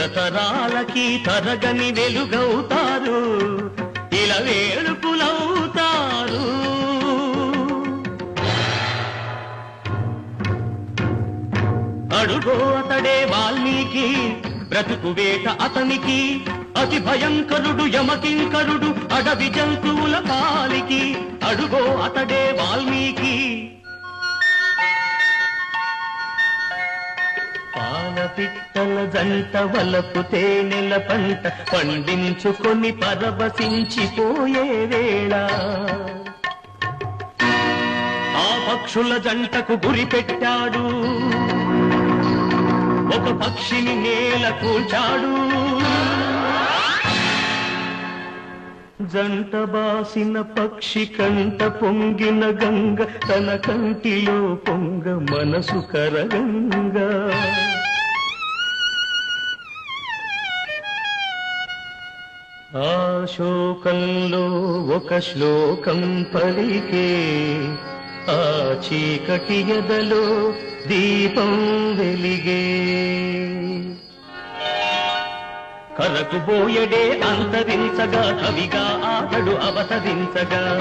తరతరాలకి తరగని వెలుగవుతారు. ఇలా వేడుకులవుతారు. అడుగో అతడే వాల్మీకి బ్రతుకు వేట అతనికి అతి భయంకరుడు యమకింకరుడు అడవి జంతువుల పాలికి అడుగో అతడే వాల్మీకి. పాల పిట్టల జంట వలపు తేనెల పంట పండించుకొని పరవశించిపోయే వేళ. ఆ పక్షుల జంటకు గురి పెట్టాడు. ఒక పక్షిని నేల కూల్చాడు. జంట బాసిన పక్షి కంట పొంగిన గంగ తన కంటిలో పొంగ మనసు కరగంగా. ఆ శోకంలో ఒక శ్లోకం పలికే ఆ చీకటి ఎదలో దీపం వెలిగే. కరకు బోయడే అంతరించగా కవిగా ఆతడు అవతరించగా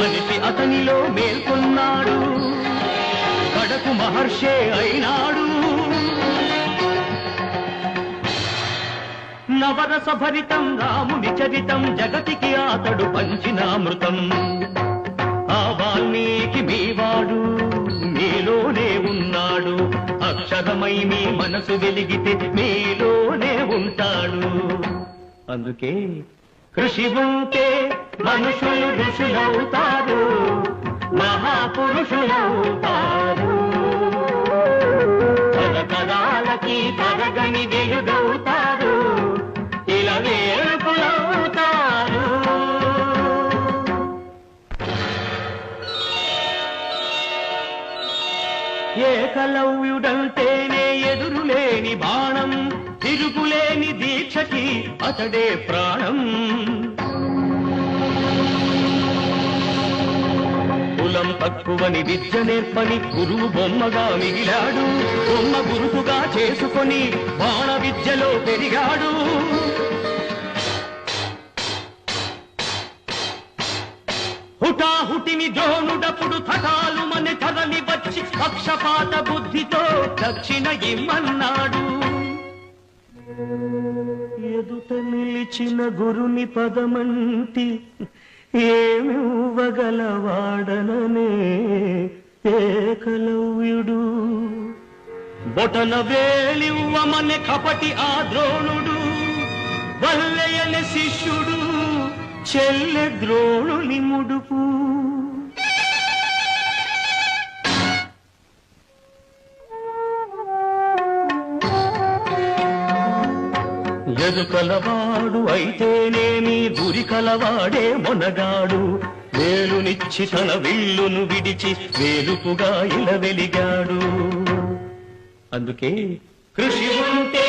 మనిషి అతనిలో మేల్కొన్నాడు. కడకు మహర్షే అయినాడు. నవరస భరితం రాముని చరితం జగతికి ఆతడు పంచినామృతం ఆ వాల్మీకి మీవాడు మీలోనే ఉన్నాడు. అక్షరమై మీ మనసు వెలిగితే మీలోనే ఉంటాడు. అందుకే కృషి ఉంటే మనుషులు ఋషులవుతారు మహాపురుషులవుతారు. తరతరాలకి తరగని ఏకలవ్యుడంటేనే ఎదురులేని బాణం తిరుగులేని దీక్షకి అతడే ప్రాణం. కులం తక్కువని విద్య నేర్పని గురువు బొమ్మగా మిగిలాడు బొమ్మ గురువుగా చేసుకొని బాణ విద్యలో పెరిగాడు. హుటాహుటిని జోనుడప్పుడు తటాలు వచ్చి పక్షపాత బుద్ధితో దక్షిణ ఇమ్మన్నాడు. ఎదుట నిలిచిన గురుని పదమంటి ఏమివ్వగలవాడననే ఏకలవ్యుడు. బొటన వేలివ్వమని కపటి ఆ ద్రోణుడు వల్లయని శిష్యుడు చెల్లె ద్రోణుని ముడుపు ఎదుకలవాడు అయితేనేమి గురి కలవాడే మొనగాడు. వేలునిచ్చి తన విల్లును విడిచి వేలుపుగా ఇలా వెలిగాడు. అందుకే కృషి ఉంటే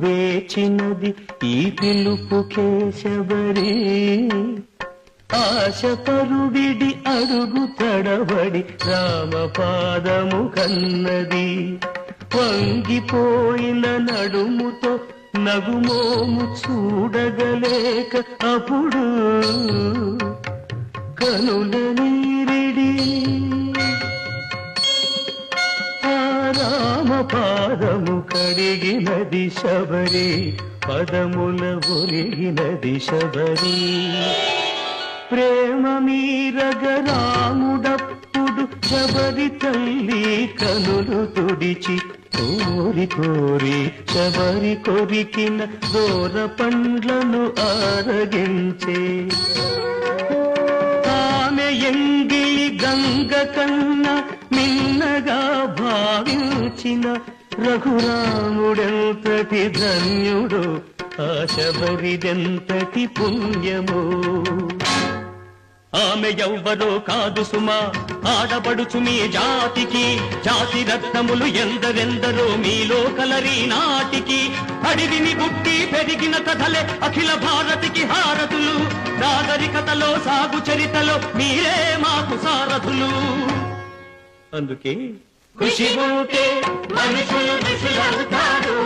వేచినది ఈ పిలుపు కేశవరి. ఆశ పరువిడి అడుగు తడబడి రామపాదము కన్నది. వంగిపోయిన నడుముతో నగుమోము చూడగలేక అప్పుడు కనుల పాదము శబరి పదముల ఒరిగినది శబరి. ప్రేమ మీరగరాముడప్పుడు శబరి తల్లి కనులు తుడిచి కోరి కోరి శబరి కొరికిన దూర పండ్లను ఆరగించే. ఆమె ఎంగిలి గంగ కన్న మిన్నగా భావించిన రఘురాముడెంతటి ధన్యుడు ఆశబరిదెంతటి శబరిదెంతటి పుణ్యమో. ఆమె ఎవ్వరో కాదు సుమా ఆడబడుచు మీ జాతికి జాతి రత్నములు ఎందరెందరో మీలో కలరి నాటికి. అడివిని బుట్టి పెరిగిన కథలే అఖిల భారతికి హారతులు. నాగరికతలో సాగు చరితలో మీరే మాకు సారథులు. అందుకే కృషి ఉంటే మనుషులు ఋషులవుతారు